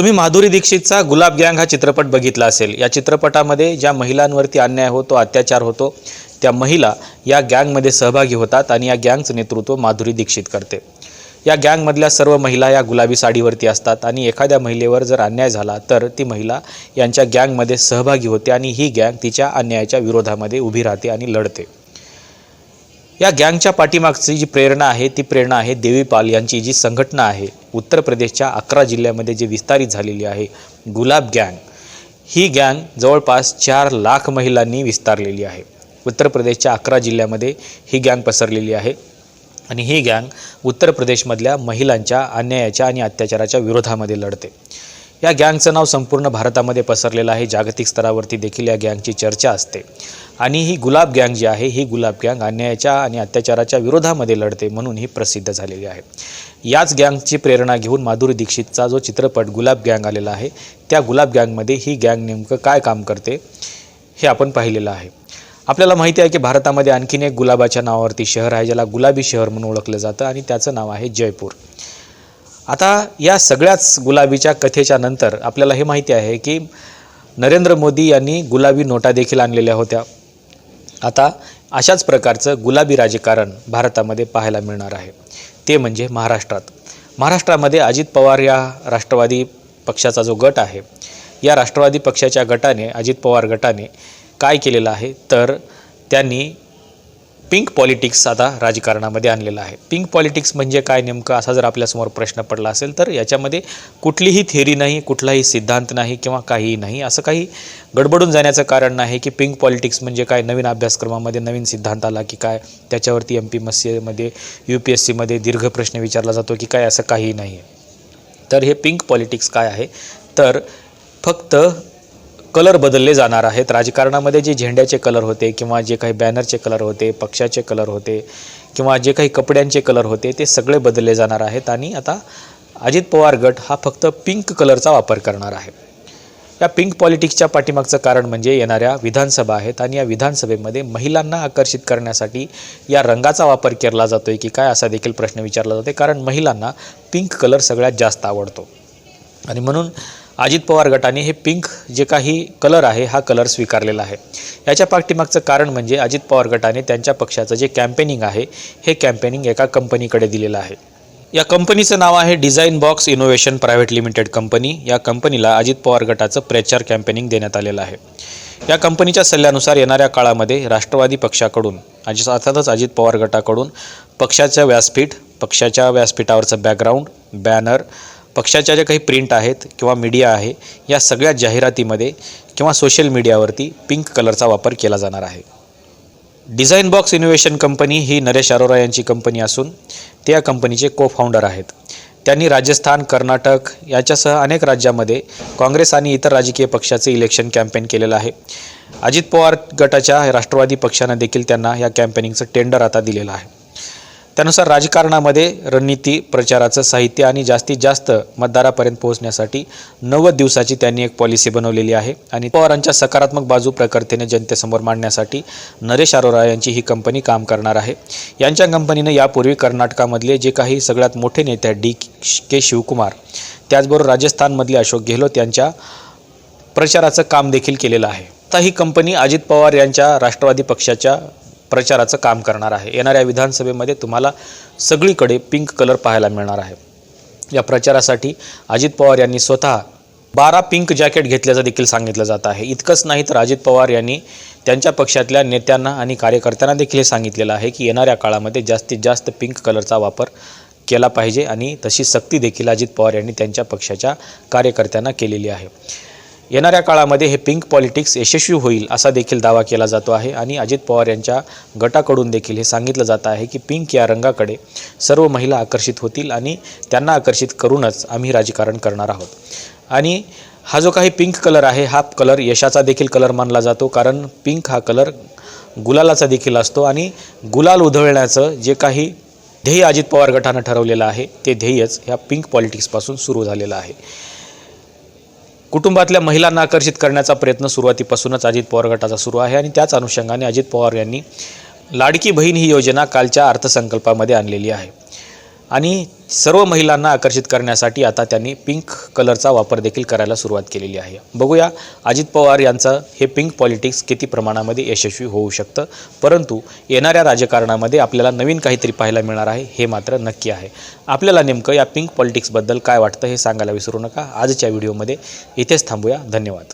तुम्ही माधुरी दीक्षितचा गुलाब गँग हा चित्रपट बघितला असेल. या चित्रपटामध्ये ज्या महिलांवरती अन्याय होतो अत्याचार होतो त्या महिला या गँगमध्ये सहभागी होतात आणि या गँगचं नेतृत्व माधुरी दीक्षित करते. या गँगमधल्या सर्व महिला या गुलाबी साडीवरती असतात आणि एखाद्या महिलेवर जर अन्याय झाला तर ती महिला यांच्या गँगमध्ये सहभागी होते आणि ही गँग तिच्या अन्यायाच्या विरोधामध्ये उभी राहते आणि लढते. या गँगच्या पाठीमागची जी प्रेरणा आहे ती प्रेरणा आहे देवीपाल यांची जी संघटना आहे उत्तर प्रदेशच्या अकरा जिल्ह्यामध्ये जी विस्तारित झालेली आहे गुलाब गँग. ही गँग जवळपास चार लाख महिलांनी विस्तारलेली आहे. उत्तर प्रदेशच्या अकरा जिल्ह्यामध्ये ही गँग पसरलेली आहे आणि ही गँग उत्तर प्रदेशमधल्या महिलांच्या अन्यायाच्या आणि अत्याचाराच्या विरोधामध्ये लढते. या गँगचं नाव संपूर्ण भारतामध्ये पसरलेलं आहे. जागतिक स्तरावरती देखील या गँगची चर्चा असते. आणि ही गुलाब गँग जी आहे ही गुलाब गँग अन्यायाच्या आणि अत्याचाराच्या विरोधामध्ये लढते म्हणून ही प्रसिद्ध झालेली आहे. याच गँगची प्रेरणा घेऊन माधुरी दीक्षितचा जो चित्रपट गुलाब गँग आलेला आहे त्या गुलाब गँगमध्ये ही गँग नेमकं काय काम करते हे आपण पाहिलेलं आहे. आपल्याला माहिती आहे की भारतामध्ये आणखीन एक गुलाबाच्या नावावरती शहर आहे ज्याला गुलाबी शहर म्हणून ओळखलं जातं आणि त्याचं नाव आहे जयपूर. आता या सगळ्याच गुलाबीच्या कथेच्या नंतर आपल्याला हे माहिती आहे की नरेंद्र मोदी यांनी गुलाबी नोटा देखील आणलेल्या होत्या. आता अशाच प्रकारचं गुलाबी राजकारण भारतामध्ये पाहायला मिळणार आहे. ते म्हणजे महाराष्ट्रात. महाराष्ट्रामध्ये अजित पवार या राष्ट्रवादी पक्षाचा जो गट आहे या राष्ट्रवादी पक्षाच्या गटाने अजित पवार गटाने काय केलेलं आहे? तर त्यांनी पिंक पॉलिटिक्स आता राजकारणामध्ये आणलेलं आहे. पिंक पॉलिटिक्स म्हणजे काय नेमकं असा जर आपल्यासमोर प्रश्न पडला असेल तर याच्यामध्ये कुठलीही थेरी नाही कुठलाही सिद्धांत नाही किंवा काहीही नाही. असं काही गडबडून जाण्याचं कारण नाही की पिंक पॉलिटिक्स म्हणजे काय नवीन अभ्यासक्रमामध्ये नवीन सिद्धांत आला की काय त्याच्यावरती एम पी मस्सीमध्ये यू पी एस सीमध्ये दीर्घ प्रश्न विचारला जातो की काय असं काही नाही. तर हे पिंक पॉलिटिक्स काय आहे? तर फक्त कलर बदलले जाणार आहेत. राजकारणामध्ये जे झेंड्याचे कलर होते किंवा जे काही बॅनरचे कलर होते पक्षाचे कलर होते किंवा जे काही कपड्यांचे कलर होते ते सगळे बदलले जाणार आहेत आणि आता अजित पवार गट हा फक्त पिंक कलरचा वापर करणार आहे. या पिंक पॉलिटिक्सच्या पाठीमागचं कारण म्हणजे येणाऱ्या विधानसभा आहेत आणि या विधानसभेमध्ये महिलांना आकर्षित करण्यासाठी या रंगाचा वापर केला जातोय की काय असा देखील प्रश्न विचारला जातो कारण महिलांना पिंक कलर सगळ्यात जास्त आवडतो. आणि म्हणून अजित पवार गटाने हे पिंक जे काही कलर आहे हा कलर स्वीकारलेला आहे. याच्या पाठीमागचं कारण म्हणजे अजित पवार गटाने त्यांच्या पक्षाचं जे कॅम्पेनिंग आहे हे कॅम्पेनिंग एका कंपनीकडे दिलेलं आहे. या कंपनीचं नाव आहे design box innovation private limited company या कंपनीला अजित पवार गटाचं प्रचार कॅम्पेनिंग देण्यात आलेलं आहे. या कंपनीच्या सल्ल्यानुसार येणाऱ्या काळामध्ये राष्ट्रवादी पक्षाकडून अजित अर्थातच अजित पवार गटाकडून पक्षाचं व्यासपीठ पक्षाच्या व्यासपीठावरचं बॅकग्राऊंड बॅनर पक्षाच्या ज्या काही प्रिंट आहेत किंवा मीडिया आहे या सगळ्या जाहिरातीमध्ये किंवा सोशल मीडियावरती पिंक कलरचा वापर केला जाणार आहे. डिझाईन बॉक्स इनोव्हेशन कंपनी ही नरेश अरोरा यांची कंपनी असून ते या कंपनीचे को फाउंडर आहेत. त्यांनी राजस्थान कर्नाटक याच्यासह अनेक राज्यामध्ये काँग्रेस आणि इतर राजकीय पक्षाचे इलेक्शन कॅम्पेन केलेलं आहे. अजित पवार गटाच्या राष्ट्रवादी पक्षानं देखील त्यांना या कॅम्पेनिंगचं टेंडर आता दिलेलं आहे. त्यानुसार राजकारणामध्ये रणनीती प्रचाराचं साहित्य आणि जास्तीत जास्त मतदारापर्यंत पोहोचण्यासाठी नव्वद दिवसाची त्यांनी एक पॉलिसी बनवलेली आहे. आणि पवारांच्या सकारात्मक बाजू प्रकर्तेने जनतेसमोर मांडण्यासाठी नरेश अरोरा यांची ही कंपनी काम करणार आहे. यांच्या कंपनीनं यापूर्वी कर्नाटकामधले जे काही सगळ्यात मोठे नेते डी के शिवकुमार त्याचबरोबर राजस्थानमधले अशोक गेहलोत यांच्या प्रचाराचं काम देखील केलेलं आहे. आता ही कंपनी अजित पवार यांच्या राष्ट्रवादी पक्षाच्या प्रचाराचं काम करणार आहे. येणाऱ्या विधानसभेमध्ये तुम्हाला सगळीकडे पिंक कलर पाहायला मिळणार आहे. या प्रचारासाठी अजित पवार यांनी स्वतः बारा पिंक जॅकेट घेतल्याचं देखील सांगितलं जात आहे. इतकंच नाही तर अजित पवार यांनी त्यांच्या पक्षातल्या नेत्यांना आणि कार्यकर्त्यांना देखील हे सांगितलेलं आहे की येणाऱ्या काळामध्ये जास्तीत जास्त पिंक कलरचा वापर केला पाहिजे आणि तशी सक्ती देखील अजित पवार यांनी त्यांच्या पक्षाच्या कार्यकर्त्यांना केलेली आहे. येणाऱ्या काळामध्ये हे पिंक पॉलिटिक्स यशस्वी होईल असा देखील दावा केला जातो आहे. आणि अजित पवार यांच्या गटाकडून देखील हे सांगितलं जात आहे की पिंक या रंगाकडे सर्व महिला आकर्षित होतील आणि त्यांना आकर्षित करूनच आम्ही राजकारण करणार आहोत. आणि हा जो काही पिंक कलर आहे हा कलर यशाचा देखील कलर मानला जातो कारण पिंक हा कलर गुलालाचा देखील असतो आणि गुलाल उधळण्याचं जे काही ध्येय अजित पवार गटानं ठरवलेलं आहे ते ध्येयच ह्या पिंक पॉलिटिक्सपासून सुरू झालेलं आहे. कुटुंबातल्या महिलांना आकर्षित करण्याचा प्रयत्न सुरुवातीपासूनच अजित पवार गटाचा सुरू आहे आणि त्याच अनुषंगाने अजित पवार यांनी लाडकी बहीण ही योजना कालच्या अर्थसंकल्पामध्ये आणलेली आहे. आणि सर्व महिलांना आकर्षित करण्यासाठी आता त्यांनी पिंक कलरचा वापर देखील करायला सुरुवात केलेली आहे. बघूया अजित पवार यांचं हे पिंक पॉलिटिक्स किती प्रमाणामध्ये यशस्वी होऊ शकतं? परंतु येणाऱ्या राजकारणामध्ये आपल्याला नवीन काहीतरी पाहायला मिळणार आहे हे मात्र नक्की आहे. आपल्याला नेमकं या पिंक पॉलिटिक्सबद्दल काय वाटतं हे सांगायला विसरू नका. आजच्या व्हिडिओमध्ये इथेच थांबूया. धन्यवाद.